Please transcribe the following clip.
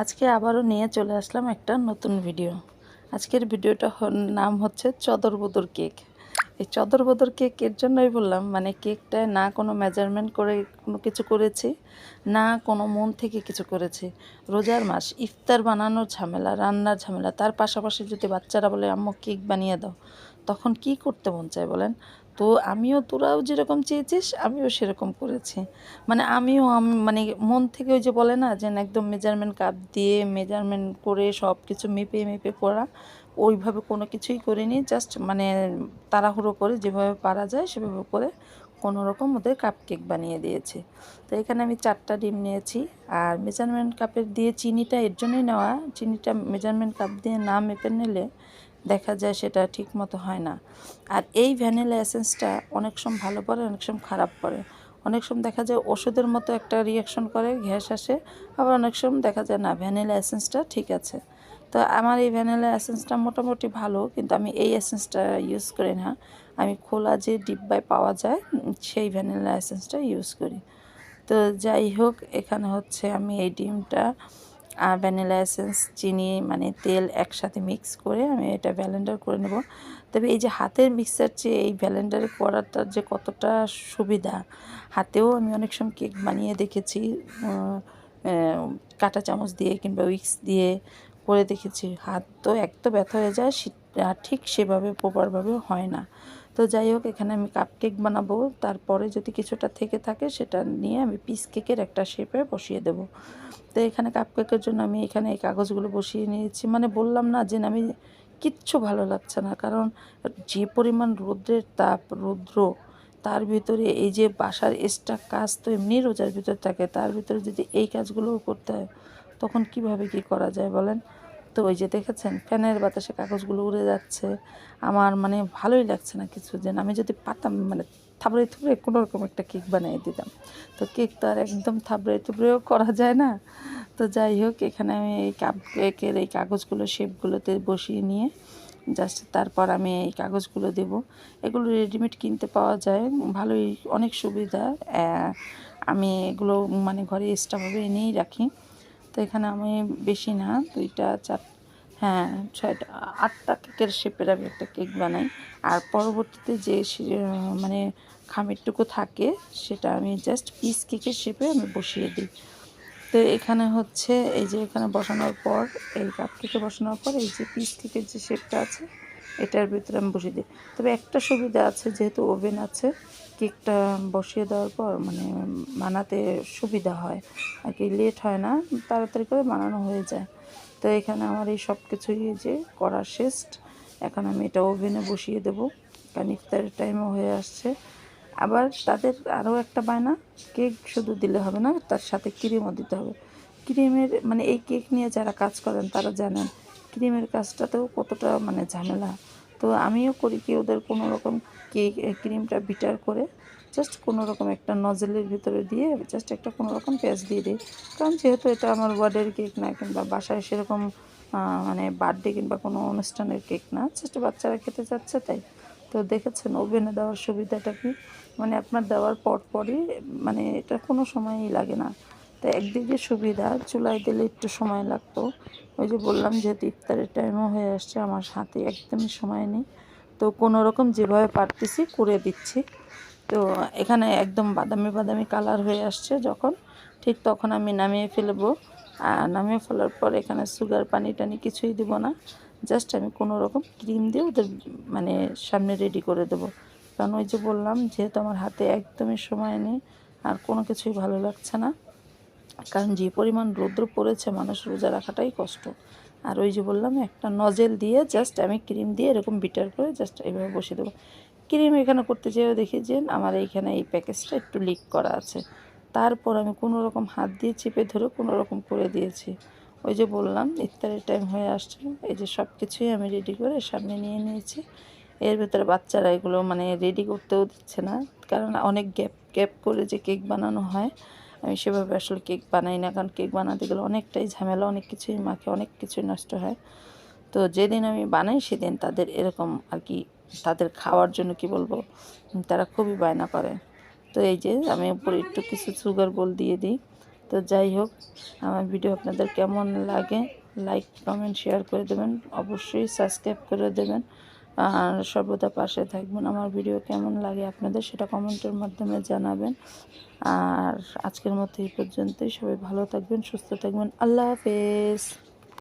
আজকে আবারও নিয়ে চলে আসলাম একটা নতুন ভিডিও। আজকের ভিডিওটা নাম হচ্ছে চদর বদর কেক। এই চদর বদর কেক এর জন্যই বললাম মানে কেকটায় না কোনো মেজারমেন্ট করে কোনো কিছু করেছি, না কোনো মন থেকে কিছু করেছি। রোজার মাস, ইফতার বানানোর ঝামেলা, রান্নার ঝামেলা, তার পাশাপাশি যদি বাচ্চারা বলে, আম্মু, কেক বানিয়ে দাও। তখন কি করতে মন চায় বলেন? তো আমিও তোরাও যেরকম চেয়েছিস, আমিও সেরকম করেছি। মানে আমিও আম- মানে মন থেকে ওই যে বলে না, যে একদম মেজারমেন্ট কাপ দিয়ে মেজারমেন্ট করে সব কিছু মেপে মেপে পড়া, ওইভাবে কোনো কিছুই করিনি জাস্ট মানে তাড়াহুড়ো করে যেভাবে পারা যায় সেভাবে করে কোনো রকম ওদের কাপ কেক বানিয়ে দিয়েছি। তো এখানে আমি চারটা ডিম নিয়েছি, আর মেজারমেন্ট কাপের দিয়ে চিনিটা এর জন্যই নেওয়া, চিনিটা মেজারমেন্ট কাপ দিয়ে না মেপে নিলে দেখা যায় সেটা ঠিক মতো হয় না। আর এই ভ্যানিলা এসেন্সটা অনেক সময় ভালো পড়ে, অনেক সময় খারাপ পড়ে। অনেক সময় দেখা যায় ওষুধের মতো একটা রিয়াকশন করে, গ্যাস আসে। আবার অনেক সময় দেখা যায় না, ভ্যানিলা এসেন্সটা ঠিক আছে। তো আমার এই ভ্যানিলা এসেন্সটা মোটামুটি ভালো, কিন্তু আমি এই এসেন্সটা ইউজ করি না। আমি খোলা যে ডিব্বায় পাওয়া যায়, সেই ভ্যানিলা এসেন্সটা ইউজ করি। তো যাই হোক, এখানে হচ্ছে আমি এই ডিমটা আর ভ্যানিলা এসেন্স, চিনি মানে তেল একসাথে মিক্স করে আমি এটা ব্যালেন্ডার করে নেব। তবে এই যে হাতের মিক্সার চেয়ে এই ব্যালেন্ডারে করাটা যে কতটা সুবিধা, হাতেও আমি অনেক সময় কেক বানিয়ে দেখেছি কাঁটা চামচ দিয়ে কিংবা উইক্স দিয়ে করে দেখেছি। হাত তো এক তো ব্যথা হয়ে যায় ঠিক সেভাবে প্রপারভাবে হয় না। তো যাই হোক, এখানে আমি কাপ কেক বানাবো। তারপরে যদি কিছুটা থেকে থাকে, সেটা নিয়ে আমি পিস কেকের একটা শেপে বসিয়ে দেব। তো এখানে কাপ কেকের জন্য আমি এখানে এই কাগজগুলো বসিয়ে নিয়েছি। মানে বললাম না যে আমি কিচ্ছু ভালো লাগছে না, কারণ যে পরিমাণ রৌদ্রের তাপ, রৌদ্র, তার ভিতরে এই যে বাসার এক্সট্রা কাজ তো এমনি রোজার ভিতর থাকে। তার ভিতরে যদি এই কাজগুলোও করতে হয়, তখন কীভাবে কি করা যায় বলেন? তো ওই যে দেখেছেন, ফ্যানের বাতাসে কাগজগুলো উড়ে যাচ্ছে। আমার মানে ভালোই লাগছে না কিছু যেন আমি যদি পাতাম মানে থাবড়ে থুবড়ে কোনো রকম একটা কেক বানিয়ে দিতাম। তো কেক তো আর একদম থাবড়ে থুবড়েও করা যায় না। তো যাই হোক, এখানে আমি এই কাপ, কেকের এই কাগজগুলো, শেপগুলোতে বসিয়ে নিয়ে জাস্ট তারপর আমি এই কাগজগুলো দেব। এগুলো রেডিমেড কিনতে পাওয়া যায়, ভালোই, অনেক সুবিধা। আমি এগুলো মানে ঘরে এক্সট্রাভাবে এনেই রাখি। তো এখানে আমি বেশি না, দুইটা চার হ্যাঁ ছয়টা, আটটা কেকের শেপের আমি একটা কেক বানাই। আর পরবর্তীতে যে মানে খামিরটুকু থাকে, সেটা আমি জাস্ট পিস কেকের শেপে আমি বসিয়ে দিই। তো এখানে হচ্ছে, এই যে এখানে বসানোর পর, এই কাপ কেকে বসানোর পর, এই যে পিস কেকের যে শেপটা আছে এটার ভিতরে আমি বসিয়ে দিই। তবে একটা সুবিধা আছে, যেহেতু ওভেন আছে, কেকটা বসিয়ে দেওয়ার পর মানে বানাতে সুবিধা হয়। আর কি লেট হয় না, তাড়াতাড়ি করে বানানো হয়ে যায়। তো এখানে আমার এই সব কিছুই যে করা শেষ এখন আমি এটা ওভেনে বসিয়ে দেবো, কারণ ইফতারের টাইমও হয়ে আসছে। আবার তাদের আরও একটা বায়না, কেক শুধু দিলে হবে না, তার সাথে ক্রিমও দিতে হবে। ক্রিমের মানে এই কেক নিয়ে যারা কাজ করেন, তারা জানেন ক্রিমের কাজটাতেও কতটা মানে ঝামেলা। তো আমিও করি কি ওদের কোনো রকম কেক ক্রিমটা বিটার করে জাস্ট কোনো রকম একটা নজেলের ভিতরে দিয়ে জাস্ট একটা কোনো রকম পেঁয়াজ দিয়ে দিই। কারণ যেহেতু এটা আমার ওয়ার্ডের কেক না কিংবা বাসায় সেরকম মানে বার্থডে কিংবা কোনো অনুষ্ঠানের কেক না জাস্ট বাচ্চারা খেতে চাচ্ছে তাই। তো দেখেছেন ওভেনে দেওয়ার সুবিধাটা কি? মানে আপনার দেওয়ার পর পরই মানে এটা কোনো সময়ই লাগে না। তো একদিকে সুবিধা, চুলায় দিলে একটু সময় লাগতো। ওই যে বললাম যেহেতু ইফতারের টাইমও হয়ে আসছে, আমার হাতে একদমই সময় নেই। তো কোনো রকম যেভাবে পারতেছি করে দিচ্ছি। তো এখানে একদম বাদামি বাদামি কালার হয়ে আসছে যখন। ঠিক তখন আমি নামিয়ে ফেলব। আর নামিয়ে ফেলার পর এখানে সুগার পানি টানি কিছুই দিব না। জাস্ট আমি কোনো রকম ক্রিম দিয়ে ওদের মানে সামনে রেডি করে দেবো। কারণ ওই যে বললাম, যেহেতু আমার হাতে একদমই সময় নেই, আর কোনো কিছুই ভালো লাগছে না। কারণ যে পরিমাণ রৌদ্র পড়েছে মানুষ রোজা রাখাটাই কষ্ট। আর ওই যে বললাম, একটা নজেল দিয়ে জাস্ট আমি ক্রিম দিয়ে এরকম বিটার করে জাস্ট এইভাবে বসিয়ে দেবো। ক্রিম এখানে করতে যেয়েও দেখি যে আমার এইখানে এই প্যাকেজটা একটু লিক করা আছে। তারপর আমি কোনো রকম হাত দিয়ে চেপে ধরে কোনো রকম করে দিয়েছি। ওই যে বললাম, ইফতারের টাইম হয়ে আসছে, এই যে সব কিছুই আমি রেডি করে সামনে নিয়ে নিয়েছি। এর ভেতরে বাচ্চারা এগুলো মানে রেডি করতেও দিচ্ছে না, কারণ অনেক গ্যাপ গ্যাপ করে যে কেক বানানো হয় আমি সেভাবে আসলে কেক বানাই না, কারণ কেক বানাতে গেলে অনেকটাই ঝামেলা, অনেক কিছুই মাকে অনেক কিছুই নষ্ট হয়। তো যেদিন আমি বানাই সেদিন তাদের এরকম আর কি তাদের খাওয়ার জন্য কি বলব, তারা খুবই বায়না করে। তো এই যে আমি উপরে একটু কিছু সুগার বোল দিয়ে দিই। তো যাই হোক, আমার ভিডিও আপনাদের কেমন লাগে লাইক কমেন্ট শেয়ার করে দেবেন। অবশ্যই সাবস্ক্রাইব করে দেবেন। আর সর্বদা পাশে থাকবেন। আমার ভিডিও কেমন লাগে আপনাদের সেটা কমেন্টের মাধ্যমে জানাবেন। আর আজকের মতো এই পর্যন্তই। সবাই ভালো থাকবেন, সুস্থ থাকবেন। আল্লাহ হাফেজ।